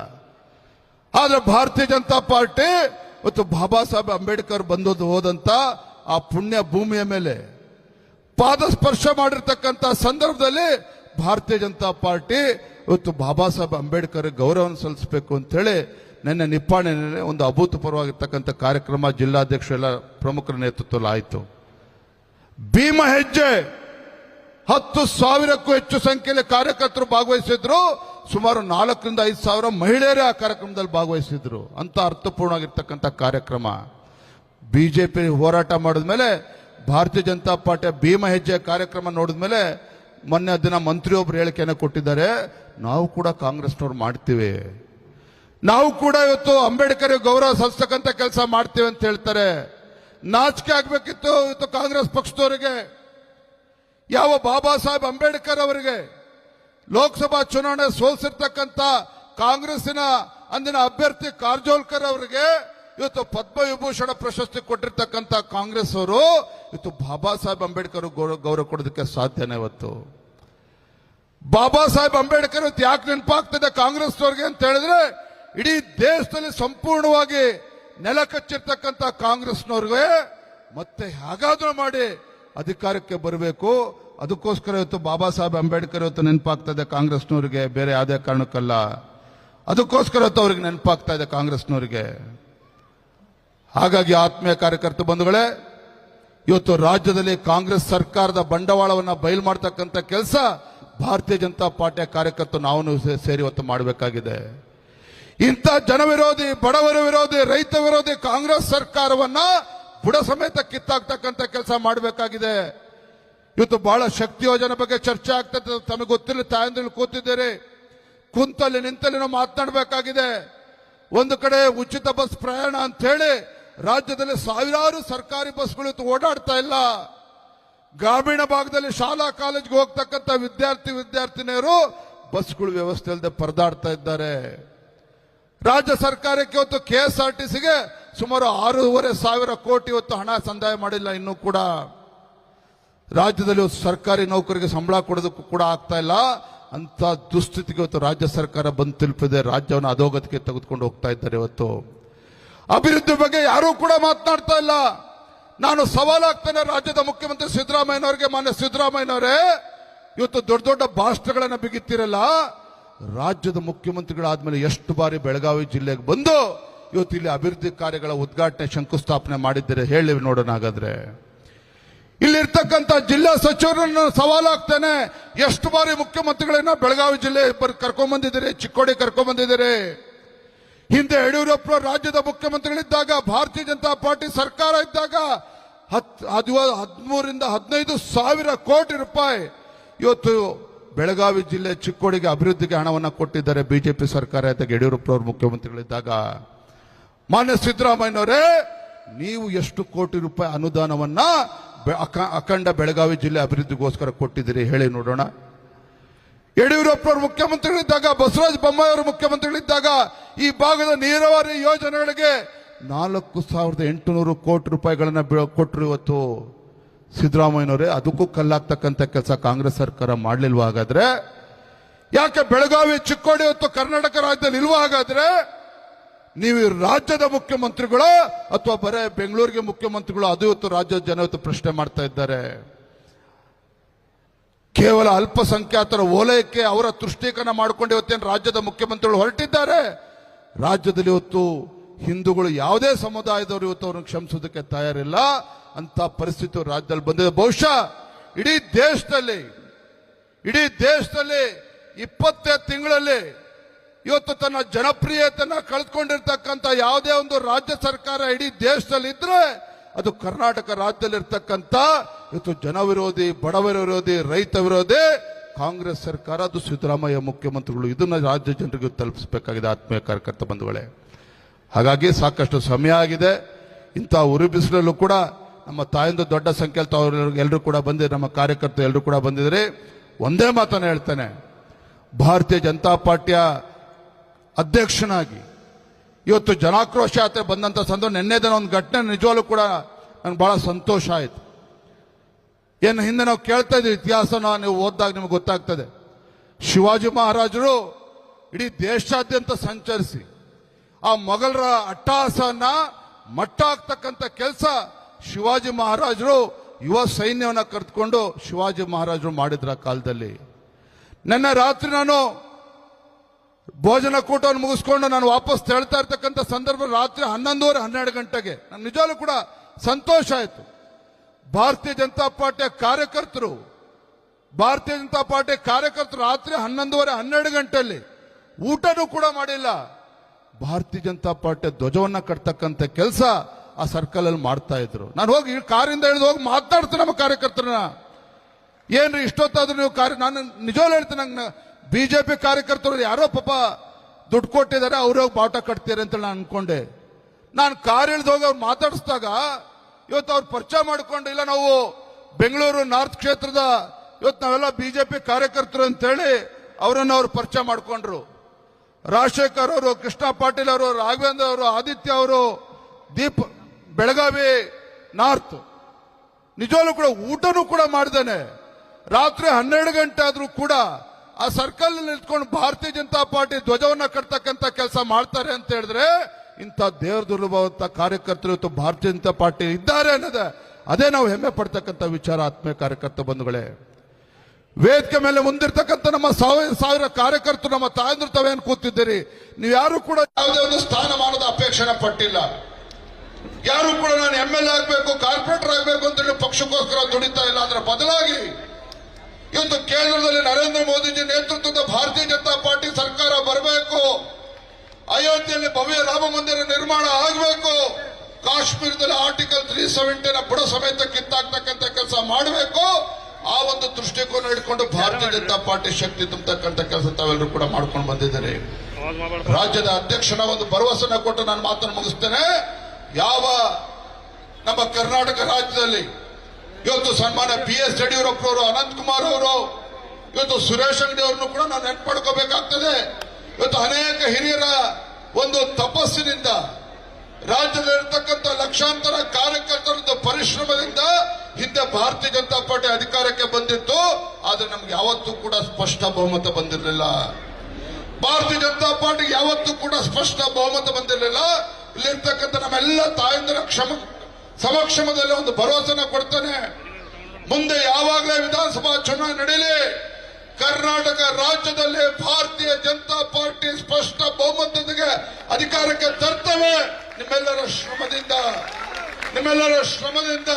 [SPEAKER 1] ಆದರೆ ಭಾರತೀಯ ಜನತಾ ಪಾರ್ಟಿ ಮತ್ತು ಬಾಬಾ ಸಾಹೇಬ್ ಅಂಬೇಡ್ಕರ್ ಬಂದದ್ದು ಹೋದಂತ ಆ ಪುಣ್ಯ ಭೂಮಿಯ ಮೇಲೆ. ಪಾದಸ್ಪರ್ಶ ಮಾಡಿರ್ತಕ್ಕಂಥ ಸಂದರ್ಭದಲ್ಲಿ ಭಾರತೀಯ ಜನತಾ ಪಾರ್ಟಿ ಇವತ್ತು ಬಾಬಾ ಸಾಹೇಬ್ ಅಂಬೇಡ್ಕರ್ ಗೌರವ ಸಲ್ಲಿಸಬೇಕು ಅಂತ ಹೇಳಿ ನಿನ್ನೆ ನಿಪ್ಪಾಣಿನಲ್ಲಿ ಒಂದು ಅಭೂತಪೂರ್ವವಾಗಿರ್ತಕ್ಕಂಥ ಕಾರ್ಯಕ್ರಮ ಜಿಲ್ಲಾಧ್ಯಕ್ಷ ಎಲ್ಲ ಪ್ರಮುಖರ ನೇತೃತ್ವದಲ್ಲಿ ಆಯಿತು. ಭೀಮ ಹೆಜ್ಜೆ ಹತ್ತು ಸಾವಿರಕ್ಕೂ ಹೆಚ್ಚು ಸಂಖ್ಯೆಯಲ್ಲಿ ಕಾರ್ಯಕರ್ತರು ಭಾಗವಹಿಸಿದ್ರು. ಸುಮಾರು ನಾಲ್ಕರಿಂದ ಐದು ಸಾವಿರ ಮಹಿಳೆಯರೇ ಆ ಕಾರ್ಯಕ್ರಮದಲ್ಲಿ ಭಾಗವಹಿಸಿದ್ರು ಅಂತ ಅರ್ಥಪೂರ್ಣವಾಗಿರ್ತಕ್ಕಂಥ ಕಾರ್ಯಕ್ರಮ. ಬಿಜೆಪಿ ಹೋರಾಟ ಮಾಡಿದ ಮೇಲೆ ಭಾರತೀಯ ಜನತಾ ಪಾರ್ಟಿಯ ಭೀಮ ಹೆಜ್ಜೆ ಕಾರ್ಯಕ್ರಮ ನೋಡಿದ ಮೇಲೆ ಮೊನ್ನೆ ದಿನ ಮಂತ್ರಿಯೊಬ್ರು ಹೇಳಿಕೆಯನ್ನು ಕೊಟ್ಟಿದ್ದಾರೆ. ನಾವು ಕೂಡ ಕಾಂಗ್ರೆಸ್ನವ್ರು ಮಾಡ್ತೀವಿ. ನಾವು ಕೂಡ ಇವತ್ತು ಅಂಬೇಡ್ಕರ್ ಗೌರವ ಸಲ್ಲಿಸ್ತಕ್ಕಂಥ ಕೆಲಸ ಮಾಡ್ತೀವಿ ಅಂತ ಹೇಳ್ತಾರೆ. ನಾಚಿಕೆ ಆಗ್ಬೇಕಿತ್ತು ಇವತ್ತು ಕಾಂಗ್ರೆಸ್ ಪಕ್ಷದವರಿಗೆ. ಯಾವ ಬಾಬಾ ಸಾಹೇಬ್ ಅಂಬೇಡ್ಕರ್ ಅವರಿಗೆ ಲೋಕಸಭಾ ಚುನಾವಣೆ ಸೋಲ್ಸಿರ್ತಕ್ಕಂಥ ಕಾಂಗ್ರೆಸ್ಸಿನ ಅಂದಿನ ಅಭ್ಯರ್ಥಿ ಕಾರ್ಜೋಲ್ಕರ್ ಅವರಿಗೆ ಇವತ್ತು ಪದ್ಮವಿಭೂಷಣ ಪ್ರಶಸ್ತಿ ಕೊಟ್ಟಿರ್ತಕ್ಕಂಥ ಕಾಂಗ್ರೆಸ್ ಅವರು ಇವತ್ತು ಬಾಬಾ ಸಾಹೇಬ್ ಅಂಬೇಡ್ಕರ್ ಗೌರವ ಗೌರವ ಕೊಡೋದಕ್ಕೆ ಸಾಧ್ಯನೇ ಇವತ್ತು. ಬಾಬಾ ಸಾಹೇಬ್ ಅಂಬೇಡ್ಕರ್ ಇವತ್ತು ಯಾಕೆ ನೆನಪಾಗ್ತದೆ ಕಾಂಗ್ರೆಸ್ನವ್ರಿಗೆ ಅಂತ ಹೇಳಿದ್ರೆ ಇಡೀ ದೇಶದಲ್ಲಿ ಸಂಪೂರ್ಣವಾಗಿ ನೆಲ ಕಚ್ಚಿರ್ತಕ್ಕಂಥ ಕಾಂಗ್ರೆಸ್ನವ್ರಿಗೆ ಮತ್ತೆ ಹೇಗಾದ್ರೂ ಮಾಡಿ ಅಧಿಕಾರಕ್ಕೆ ಬರಬೇಕು. ಅದಕ್ಕೋಸ್ಕರ ಇವತ್ತು ಬಾಬಾ ಸಾಹೇಬ್ ಅಂಬೇಡ್ಕರ್ ಇವತ್ತು ನೆನಪಾಗ್ತದೆ ಕಾಂಗ್ರೆಸ್ನವ್ರಿಗೆ, ಬೇರೆ ಯಾವುದೇ ಕಾರಣಕ್ಕಲ್ಲ. ಅದಕ್ಕೋಸ್ಕರ ಇವತ್ತು ಅವ್ರಿಗೆ ನೆನಪಾಗ್ತಾ ಇದೆ ಕಾಂಗ್ರೆಸ್ನವ್ರಿಗೆ. ಹಾಗಾಗಿ ಆತ್ಮೀಯ ಕಾರ್ಯಕರ್ತ ಬಂಧುಗಳೇ, ಇವತ್ತು ರಾಜ್ಯದಲ್ಲಿ ಕಾಂಗ್ರೆಸ್ ಸರ್ಕಾರದ ಬಂಡವಾಳವನ್ನು ಬಯಲು ಮಾಡ್ತಕ್ಕಂಥ ಕೆಲಸ ಭಾರತೀಯ ಜನತಾ ಪಾರ್ಟಿಯ ಕಾರ್ಯಕರ್ತರು ನಾವು ಸೇರಿ ಇವತ್ತು ಮಾಡಬೇಕಾಗಿದೆ. ಇಂಥ ಜನವಿರೋಧಿ, ಬಡವರ ವಿರೋಧಿ, ರೈತ ವಿರೋಧಿ ಕಾಂಗ್ರೆಸ್ ಸರ್ಕಾರವನ್ನ ಬುಡ ಸಮೇತ ಕಿತ್ತಾಕ್ತಕ್ಕಂಥ ಕೆಲಸ ಮಾಡಬೇಕಾಗಿದೆ. ಇವತ್ತು ಬಹಳ ಶಕ್ತಿ ಯೋಜನೆ ಬಗ್ಗೆ ಚರ್ಚೆ ಆಗ್ತದೆ ತಮಗೆ ಗೊತ್ತಿಲ್ಲ ತಾಯಂದ್ರಲ್ಲಿ ಕೂತಿದ್ದೀರಿ. ಕುಂತಲ್ಲಿ ನಿಂತಲ್ಲಿ ನಾವು ಮಾತನಾಡಬೇಕಾಗಿದೆ. ಒಂದು ಕಡೆ ಉಚಿತ ಬಸ್ ಪ್ರಯಾಣ ಅಂತ ಹೇಳಿ ರಾಜ್ಯದಲ್ಲಿ ಸಾವಿರಾರು ಸರ್ಕಾರಿ ಬಸ್ಗಳು ಓಡಾಡ್ತಾ ಇಲ್ಲ. ಗ್ರಾಮೀಣ ಭಾಗದಲ್ಲಿ ಶಾಲಾ ಕಾಲೇಜ್ಗೆ ಹೋಗ್ತಕ್ಕಂಥ ವಿದ್ಯಾರ್ಥಿ, ವಿದ್ಯಾರ್ಥಿನಿಯರು ಬಸ್ಗಳು ವ್ಯವಸ್ಥೆ ಇಲ್ಲದೆ ಪರದಾಡ್ತಾ ಇದ್ದಾರೆ. ರಾಜ್ಯ ಸರ್ಕಾರಕ್ಕೆ ಇವತ್ತು ಕೆ ಎಸ್ ಆರ್ ಟಿ ಸಿಗೆ ಸುಮಾರು ಆರೂವರೆ ಸಾವಿರ ಕೋಟಿ ಇವತ್ತು ಹಣ ಸಂದಾಯ ಮಾಡಿಲ್ಲ. ಇನ್ನೂ ಕೂಡ ರಾಜ್ಯದಲ್ಲಿ ಸರ್ಕಾರಿ ನೌಕರಿಗೆ ಸಂಬಳ ಕೊಡೋದಕ್ಕೂ ಕೂಡ ಆಗ್ತಾ ಇಲ್ಲ. ಅಂತ ದುಸ್ಥಿತಿಗೆ ಇವತ್ತು ರಾಜ್ಯ ಸರ್ಕಾರ ಬಂದು ತಲುಪಿದೆ ರಾಜ್ಯವನ್ನು ಅಧೋಗತಿಗೆ ತೆಗೆದುಕೊಂಡು ಹೋಗ್ತಾ ಇದ್ದಾರೆ ಇವತ್ತು. ಅಭಿವೃದ್ಧಿ ಬಗ್ಗೆ ಯಾರೂ ಕೂಡ ಮಾತನಾಡ್ತಾ ಇಲ್ಲ. ನಾನು ಸವಾಲಾಗ್ತೇನೆ ರಾಜ್ಯದ ಮುಖ್ಯಮಂತ್ರಿ ಸಿದ್ದರಾಮಯ್ಯನವರಿಗೆ. ಮಾನ್ಯ ಸಿದ್ದರಾಮಯ್ಯನವರೇ, ಇವತ್ತು ದೊಡ್ಡ ದೊಡ್ಡ ಭಾಷಣಗಳನ್ನ ಬಿಗಿತ್ತಿರಲ್ಲ ರಾಜ್ಯದ ಮುಖ್ಯಮಂತ್ರಿಗಳಾದ್ಮೇಲೆ ಎಷ್ಟು ಬಾರಿ ಬೆಳಗಾವಿ ಜಿಲ್ಲೆಗೆ ಬಂದು ಇವತ್ತು ಇಲ್ಲಿ ಅಭಿವೃದ್ಧಿ ಕಾರ್ಯಗಳ ಉದ್ಘಾಟನೆ ಶಂಕುಸ್ಥಾಪನೆ ಮಾಡಿದ್ದೀರಿ. ಹೇಳಿ ನೋಡೋಣ ಹಾಗಾದ್ರೆ. ಇಲ್ಲಿರ್ತಕ್ಕಂಥ ಜಿಲ್ಲಾ ಸಚಿವರನ್ನು ಸವಾಲಾಗ್ತಾನೆ. ಎಷ್ಟು ಬಾರಿ ಮುಖ್ಯಮಂತ್ರಿಗಳನ್ನ ಬೆಳಗಾವಿ ಜಿಲ್ಲೆ ಕರ್ಕೊಂಡ್ ಬಂದಿದ್ದೀರಿ, ಚಿಕ್ಕೋಡಿ ಕರ್ಕೊಂಡ್ಬಂದಿದ್ದೀರಿ ಹಿಂದೆ ಯಡಿಯೂರಪ್ಪ ರಾಜ್ಯದ ಮುಖ್ಯಮಂತ್ರಿಗಳಿದ್ದಾಗ, ಭಾರತೀಯ ಜನತಾ ಪಾರ್ಟಿ ಸರ್ಕಾರ ಇದ್ದಾಗ ಹತ್ ಹದಿವ- ಹದಿಮೂರಿಂದ ಹದಿನೈದು ಸಾವಿರ ಕೋಟಿ ರೂಪಾಯಿ ಇವತ್ತು ಬೆಳಗಾವಿ ಜಿಲ್ಲೆ ಚಿಕ್ಕೋಡಿಗೆ ಅಭಿವೃದ್ಧಿಗೆ ಹಣವನ್ನು ಕೊಟ್ಟಿದ್ದಾರೆ ಬಿಜೆಪಿ ಸರ್ಕಾರ ಇದ್ದಾಗ ಯಡಿಯೂರಪ್ಪನವರು ಮುಖ್ಯಮಂತ್ರಿಗಳಿದ್ದಾಗ. ಮಾನ್ಯ ಸಿದ್ದರಾಮಯ್ಯನವರೇ, ನೀವು ಎಷ್ಟು ಕೋಟಿ ರೂಪಾಯಿ ಅನುದಾನವನ್ನ ಅಖಂಡ ಬೆಳಗಾವಿ ಜಿಲ್ಲೆ ಅಭಿವೃದ್ಧಿಗೋಸ್ಕರ ಕೊಟ್ಟಿದ್ದೀರಿ ಹೇಳಿ ನೋಡೋಣ. ಯಡಿಯೂರಪ್ಪನವರು ಮುಖ್ಯಮಂತ್ರಿಗಳಿದ್ದಾಗ, ಬಸವರಾಜ ಬೊಮ್ಮಾಯಿಯವರು ಮುಖ್ಯಮಂತ್ರಿಗಳಿದ್ದಾಗ, ಈ ಭಾಗದ ನೀರಾವರಿ ಯೋಜನೆಗಳಿಗೆ ನಾಲ್ಕು ಸಾವಿರದ ಎಂಟುನೂರು ಕೋಟಿ ರೂಪಾಯಿಗಳನ್ನ ಕೊಟ್ಟರು ಇವತ್ತು. ಸಿದ್ದರಾಮಯ್ಯನವರೇ, ಅದಕ್ಕೂ ಕಲ್ಲಾಗ್ತಕ್ಕಂಥ ಕೆಲಸ ಕಾಂಗ್ರೆಸ್ ಸರ್ಕಾರ ಮಾಡಲಿಲ್ವ ಹಾಗಾದ್ರೆ ಯಾಕೆ ಬೆಳಗಾವಿ ಚಿಕ್ಕೋಡಿ ಇವತ್ತು ಕರ್ನಾಟಕ ರಾಜ್ಯದಲ್ಲಿ ಇಲ್ವಾ ಹಾಗಾದ್ರೆ ನೀವು ರಾಜ್ಯದ ಮುಖ್ಯಮಂತ್ರಿಗಳು ಅಥವಾ ಬರೇ ಬೆಂಗಳೂರಿಗೆ ಮುಖ್ಯಮಂತ್ರಿಗಳು, ಅದು ಇವತ್ತು ರಾಜ್ಯದ ಜನ ಇವತ್ತು ಪ್ರಶ್ನೆ ಮಾಡ್ತಾ ಇದ್ದಾರೆ. ಕೇವಲ ಅಲ್ಪಸಂಖ್ಯಾತರ ಓಲಯಕ್ಕೆ ಅವರ ತುಷ್ಟೀಕರಣ ಮಾಡಿಕೊಂಡು ಇವತ್ತೇನು ರಾಜ್ಯದ ಮುಖ್ಯಮಂತ್ರಿಗಳು ಹೊರಟಿದ್ದಾರೆ? ರಾಜ್ಯದಲ್ಲಿ ಇವತ್ತು ಹಿಂದೂಗಳು ಯಾವುದೇ ಸಮುದಾಯದವರು ಇವತ್ತು ಅವ್ರನ್ನ ಕ್ಷಮಿಸೋದಕ್ಕೆ ತಯಾರಿಲ್ಲ. ಅಂತ ಪರಿಸ್ಥಿತಿ ರಾಜ್ಯದಲ್ಲಿ ಬಂದಿದೆ. ಬಹುಶಃ ಇಡೀ ದೇಶದಲ್ಲಿ ಇಡೀ ದೇಶದಲ್ಲಿ ಇಪ್ಪತ್ತೇ ತಿಂಗಳಲ್ಲಿ ಇವತ್ತು ತನ್ನ ಜನಪ್ರಿಯತೆಯನ್ನ ಕಳೆದುಕೊಂಡಿರ್ತಕ್ಕಂಥ ಯಾವುದೇ ಒಂದು ರಾಜ್ಯ ಸರ್ಕಾರ ಇಡೀ ದೇಶದಲ್ಲಿ ಇದ್ರೆ ಅದು ಕರ್ನಾಟಕ ರಾಜ್ಯದಲ್ಲಿರ್ತಕ್ಕಂಥ ಇವತ್ತು ಜನವಿರೋಧಿ ಬಡವರ ವಿರೋಧಿ ರೈತ ವಿರೋಧಿ ಕಾಂಗ್ರೆಸ್ ಸರ್ಕಾರ, ಅದು ಸಿದ್ದರಾಮಯ್ಯ ಮುಖ್ಯಮಂತ್ರಿಗಳು. ಇದನ್ನ ರಾಜ್ಯ ಜನರಿಗೆ ತಲುಪಿಸಬೇಕಾಗಿದೆ ಆತ್ಮೀಯ ಕಾರ್ಯಕರ್ತ ಬಂಧುಗಳೇ. ಹಾಗಾಗಿ ಸಾಕಷ್ಟು ಸಮಯ ಆಗಿದೆ. ಇಂಥ ಉರಿ ಬಿಸಿಲಲ್ಲೂ ಕೂಡ ನಮ್ಮ ತಾಯಿಂದ ದೊಡ್ಡ ಸಂಖ್ಯೆಯಲ್ಲಿ ಎಲ್ಲರೂ ಕೂಡ ಬಂದಿದ್ದಾರೆ. ನಮ್ಮ ಕಾರ್ಯಕರ್ತರು ಎಲ್ಲರೂ ಕೂಡ ಬಂದಿದ್ದಾರೆ. ಒಂದೇ ಮಾತನ್ನು ಹೇಳ್ತೇನೆ. ಭಾರತೀಯ ಜನತಾ ಪಾರ್ಟಿಯ ಅಧ್ಯಕ್ಷನಾಗಿ. ಇವತ್ತು ಜನಾಕ್ರೋಶ ಯಾತ್ರೆ ಬಂದಂತ ಸಂದರ್ಭ ನಿನ್ನೆ ದಿನ ಒಂದು ಘಟನೆ ನಿಜವಾಗ್ಲೂ ಕೂಡ ನನಗೆ ಬಹಳ ಸಂತೋಷ ಆಯಿತು. ಏನು ಹಿಂದೆ ನಾವು ಕೇಳ್ತಾ ಇದ್ದೀವಿ ಇತಿಹಾಸನ, ನೀವು ಓದಿದಾಗ ನಿಮ್ಗೆ ಗೊತ್ತಾಗ್ತದೆ. ಶಿವಾಜಿ ಮಹಾರಾಜರು ಇಡೀ ದೇಶಾದ್ಯಂತ ಸಂಚರಿಸಿ, ಆ ಮೊಘಲರ ಅಟ್ಟಹಾಸನ ಮಟ್ಟ ಆಗ್ತಕ್ಕಂಥ ಕೆಲಸ ಶಿವಾಜಿ ಮಹಾರಾಜರು ಯುವ ಸೈನ್ಯವನ್ನು ಕರೆದುಕೊಂಡು ಶಿವಾಜಿ ಮಹಾರಾಜರು ಮಾಡಿದ್ರ ಕಾಲದಲ್ಲಿ. ನಿನ್ನೆ ರಾತ್ರಿ ನಾನು ಭೋಜನ ಕೂಟವನ್ನು ಮುಗಿಸ್ಕೊಂಡು ನಾನು ವಾಪಸ್ ತೆಳ್ತಾ ಇರ್ತಕ್ಕಂಥ ಸಂದರ್ಭ ರಾತ್ರಿ ಹನ್ನೊಂದುವರೆ, ಹನ್ನೆರಡು ಗಂಟೆಗೆ. ನಾನು ನಿಜವಾಗ್ಲೂ ಕೂಡ ಸಂತೋಷ ಆಯಿತು. ಭಾರತೀಯ ಜನತಾ ಪಾರ್ಟಿಯ ಕಾರ್ಯಕರ್ತರು, ಭಾರತೀಯ ಜನತಾ ಪಾರ್ಟಿಯ ಕಾರ್ಯಕರ್ತರು ರಾತ್ರಿ ಹನ್ನೊಂದುವರೆ, ಹನ್ನೆರಡು ಗಂಟೆಯಲ್ಲಿ ಊಟನೂ ಕೂಡ ಮಾಡಿಲ್ಲ. ಭಾರತೀಯ ಜನತಾ ಪಾರ್ಟಿಯ ಧ್ವಜವನ್ನ ಕಟ್ತಕ್ಕಂಥ ಕೆಲಸ ಆ ಸರ್ಕಲ್ ಅಲ್ಲಿ ಮಾಡ್ತಾ ಇದ್ರು. ನಾನು ಹೋಗಿ ಕಾರಿಂದ ಹಿಡಿದು ಹೋಗಿ ಮಾತಾಡ್ತೀನಿ ನಮ್ಮ ಕಾರ್ಯಕರ್ತರನ್ನ. ಏನ್ರಿ, ಇಷ್ಟೊತ್ತಾದ್ರೂ ನೀವು ಕಾರ್ಯ, ನಾನು ನಿಜವಾಗ್ಲೂ ಹೇಳ್ತೀನಿ, ನಂಗೆ ಬಿಜೆಪಿ ಕಾರ್ಯಕರ್ತರು ಯಾರೋ ಪಾಪ ದುಡ್ಡು ಕೊಟ್ಟಿದ್ದಾರೆ ಅವ್ರಿಗೆ ಬಾಟ ಕಟ್ತೀರಿ ಅಂತ ನಾನು ಅನ್ಕೊಂಡೆ. ನಾನು ಕಾರ್ ಹೋಗಿ ಅವ್ರು ಮಾತಾಡಿಸಿದಾಗ ಇವತ್ತು ಅವ್ರು ಪರಿಚಯ ಮಾಡಿಕೊಂಡು, ಇಲ್ಲ ನಾವು ಬೆಂಗಳೂರು ನಾರ್ತ್ ಕ್ಷೇತ್ರದ ಇವತ್ತು ನಾವೆಲ್ಲ ಬಿಜೆಪಿ ಕಾರ್ಯಕರ್ತರು ಅಂತೇಳಿ ಅವರನ್ನು ಅವ್ರು ಪರಿಚಯ ಮಾಡಿಕೊಂಡ್ರು. ರಾಜಶೇಖರ್ ಅವರು, ಕೃಷ್ಣ ಪಾಟೀಲ್ ಅವರು, ರಾಘವೇಂದ್ರ ಅವರು, ಆದಿತ್ಯ ಅವರು, ದೀಪ್, ಬೆಳಗಾವಿ ನಾರ್ತ್. ನಿಜವಾಗ್ಲೂ ಕೂಡ ಊಟನೂ ಕೂಡ ಮಾಡಿದ್ದಾನೆ ರಾತ್ರಿ ಹನ್ನೆರಡು ಗಂಟೆ ಆದರೂ ಕೂಡ ಆ ಸರ್ಕಲ್ ನಿಂತ್ಕೊಂಡು ಭಾರತೀಯ ಜನತಾ ಪಾರ್ಟಿ ಧ್ವಜವನ್ನ ಕಟ್ತಕ್ಕಂತ ಕೆಲಸ ಮಾಡ್ತಾರೆ ಅಂತ ಹೇಳಿದ್ರೆ ಇಂಥ ದೇವ್ರ ದುರ್ಲಭವಂತ ಕಾರ್ಯಕರ್ತರು ಇವತ್ತು ಭಾರತೀಯ ಜನತಾ ಪಾರ್ಟಿ ಇದ್ದಾರೆ ಅನ್ನೋದೇ. ಅದೇ ನಾವು ಹೆಮ್ಮೆ ಪಡ್ತಕ್ಕಂಥ ವಿಚಾರ ಆತ್ಮೀಯ ಕಾರ್ಯಕರ್ತ ಬಂಧುಗಳೇ. ವೇದಿಕೆ ಮೇಲೆ ಮುಂದಿರ್ತಕ್ಕಂಥ ನಮ್ಮ ಸಾವಿರ ಸಾವಿರ ಕಾರ್ಯಕರ್ತರು ನಮ್ಮ ತಾಯಂದ್ರು ತಾವೇನು ಕೂತಿದ್ದೀರಿ? ನೀವು ಯಾರು ಕೂಡ ಯಾವುದೇ ಒಂದು ಸ್ಥಾನಮಾನದ ಅಪೇಕ್ಷೆನ ಪಟ್ಟಿಲ್ಲ. ಯಾರು ಕೂಡ ನಾನು ಎಂ ಎಲ್ ಆಗಬೇಕು ಕಾರ್ಪೊರೇಟರ್ ಆಗಬೇಕು ಅಂತ ಪಕ್ಷಕ್ಕೋಸ್ಕರ ದುಡಿತಾ ಇಲ್ಲ. ಅದರ ಬದಲಾಗಿ ಇವತ್ತು ಕೇಂದ್ರದಲ್ಲಿ ನರೇಂದ್ರ ಮೋದಿಜಿ ನೇತೃತ್ವದ ಭಾರತೀಯ ಜನತಾ ಪಾರ್ಟಿ ಸರ್ಕಾರ ಬರಬೇಕು. ಅಯೋಧ್ಯೆಯಲ್ಲಿ ಭವ್ಯ ರಾಮ ಮಂದಿರ ನಿರ್ಮಾಣ ಆಗಬೇಕು. ಕಾಶ್ಮೀರದಲ್ಲಿ ಆರ್ಟಿಕಲ್ ತ್ರೀ ಸೆವೆಂಟಿನ ಬುಡ ಸಮೇತ ಕಿತ್ತಾಕ್ತಕ್ಕಂಥ ಕೆಲಸ ಮಾಡಬೇಕು. ಆ ಒಂದು ದೃಷ್ಟಿಕೋನ ಇಟ್ಕೊಂಡು ಭಾರತೀಯ ಜನತಾ ಪಾರ್ಟಿ ಶಕ್ತಿ ತುಂಬತಕ್ಕಂಥ ಕೆಲಸ ತಾವೆಲ್ಲರೂ ಕೂಡ ಮಾಡ್ಕೊಂಡು ಬಂದಿದ್ದಾರೆ. ರಾಜ್ಯದ ಅಧ್ಯಕ್ಷನ ಒಂದು ಭರವಸೆನ ಕೊಟ್ಟು ನಾನು ಮಾತನ್ನು ಮುಗಿಸ್ತೇನೆ. ಯಾವ ನಮ್ಮ ಕರ್ನಾಟಕ ರಾಜ್ಯದಲ್ಲಿ ಇವತ್ತು ಸನ್ಮಾನ ಬಿ ಎಸ್ ಯಡಿಯೂರಪ್ಪ ಅನಂತ್ ಕುಮಾರ್ ಅವರು, ಇವತ್ತು ಸುರೇಶ್ ಅಂಗಡಿ ಅವ್ರನ್ನು ಕೂಡ ನಾನು ನೆನ್ಪು ಮಾಡ್ಕೋಬೇಕಾಗ್ತದೆ ಇವತ್ತು ಅನೇಕ ಹಿರಿಯರ ಒಂದು ತಪಸ್ಸಿನಿಂದ ರಾಜ್ಯದಲ್ಲಿರ್ತಕ್ಕಂಥ ಲಕ್ಷಾಂತರ ಕಾರ್ಯಕರ್ತರ ಪರಿಶ್ರಮದಿಂದ ಹಿಂದೆ ಭಾರತೀಯ ಜನತಾ ಪಾರ್ಟಿ ಅಧಿಕಾರಕ್ಕೆ ಬಂದಿತ್ತು. ಆದ್ರೆ ನಮ್ಗೆ ಯಾವತ್ತೂ ಕೂಡ ಸ್ಪಷ್ಟ ಬಹುಮತ ಬಂದಿರಲಿಲ್ಲ. ಭಾರತೀಯ ಜನತಾ ಪಾರ್ಟಿಗೆ ಯಾವತ್ತೂ ಕೂಡ ಸ್ಪಷ್ಟ ಬಹುಮತ ಬಂದಿರಲಿಲ್ಲ. ಇಲ್ಲಿರ್ತಕ್ಕಂಥ ನಮ್ಮೆಲ್ಲ ತಾಯಂದಿರ ಕ್ಷಮ ಸಮಕ್ಷಮದಲ್ಲಿ ಒಂದು ಭರವಸೆನ ಕೊಡ್ತಾನೆ. ಮುಂದೆ ಯಾವಾಗಲೇ ವಿಧಾನಸಭಾ ಚುನಾವಣೆ ನಡೀಲಿ, ಕರ್ನಾಟಕ ರಾಜ್ಯದಲ್ಲಿ ಭಾರತೀಯ ಜನತಾ ಪಾರ್ಟಿ ಸ್ಪಷ್ಟ ಬಹುಮತದೊಂದಿಗೆ ಅಧಿಕಾರಕ್ಕೆ ತರ್ತವೆ. ನಿಮ್ಮೆಲ್ಲರ ಶ್ರಮದಿಂದ ನಿಮ್ಮೆಲ್ಲರ ಶ್ರಮದಿಂದ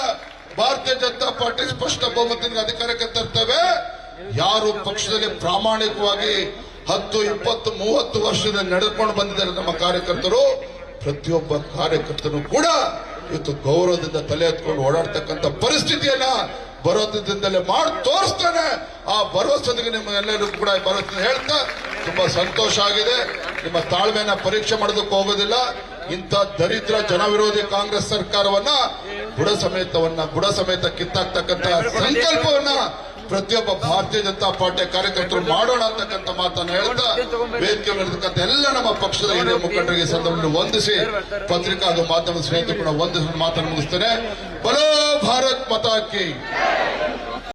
[SPEAKER 1] ಭಾರತೀಯ ಜನತಾ ಪಾರ್ಟಿ ಸ್ಪಷ್ಟ ಬಹುಮತದಿಂದ ಅಧಿಕಾರಕ್ಕೆ ತರ್ತವೆ. ಯಾರು ಪಕ್ಷದಲ್ಲಿ ಪ್ರಾಮಾಣಿಕವಾಗಿ ಹತ್ತು, ಇಪ್ಪತ್ತು, ಮೂವತ್ತು ವರ್ಷದಿಂದ ನಡೆದುಕೊಂಡು ಬಂದಿದ್ದಾರೆ ನಮ್ಮ ಕಾರ್ಯಕರ್ತರು, ಪ್ರತಿಯೊಬ್ಬ ಕಾರ್ಯಕರ್ತನು ಕೂಡ ಇವತ್ತು ಗೌರವದಿಂದ ತಲೆ ಎತ್ಕೊಂಡು ಓಡಾಡ್ತಕ್ಕಂಥ ಪರಿಸ್ಥಿತಿಯನ್ನ ಭರವಸೆದಿಂದಲೇ ಮಾಡಿ ತೋರಿಸ್ತಾನೆ. ಆ ಭರವಸೆಗೆ ನಿಮ್ಮೆಲ್ಲರಿಗೂ ಕೂಡ ಭರವಸೆ ಹೇಳ್ತಾ ತುಂಬಾ ಸಂತೋಷ ಆಗಿದೆ. ನಿಮ್ಮ ತಾಳ್ಮೆನ ಪರೀಕ್ಷೆ ಮಾಡೋದಕ್ಕೆ ಹೋಗೋದಿಲ್ಲ. ಇಂಥ ದರಿದ್ರ ಜನವಿರೋಧಿ ಕಾಂಗ್ರೆಸ್ ಸರ್ಕಾರವನ್ನ ಬುಡ ಸಮೇತವನ್ನ ಬುಡ ಸಮೇತ ಕಿತ್ತಾಕ್ತಕ್ಕಂಥ ಸಂಕಲ್ಪವನ್ನ ಪ್ರತಿಯೊಬ್ಬ ಭಾರತೀಯ ಜನತಾ ಪಾರ್ಟಿಯ ಕಾರ್ಯಕರ್ತರು ಮಾಡೋಣ ಅಂತಕ್ಕಂಥ ಮಾತನ್ನು ಹೇಳ್ತಾ, ವೇದಿಕೆ ಮೇಲಿರ್ತಕ್ಕಂಥ ಎಲ್ಲ ನಮ್ಮ ಪಕ್ಷದ ಹಿರಿಯ ಮುಖಂಡರಿಗೆ ಸಂದರ್ಭವನ್ನು ವಂದಿಸಿ, ಪತ್ರಿಕಾ ಹಾಗೂ ಮಾಧ್ಯಮ ಸ್ನೇಹಿತರು ಕೂಡ ವಂದಿಸಿ ಮಾತನ್ನು ಮುಗಿಸ್ತೇನೆ. ಬಲೋ ಭಾರತ್ ಮತಾಕಿ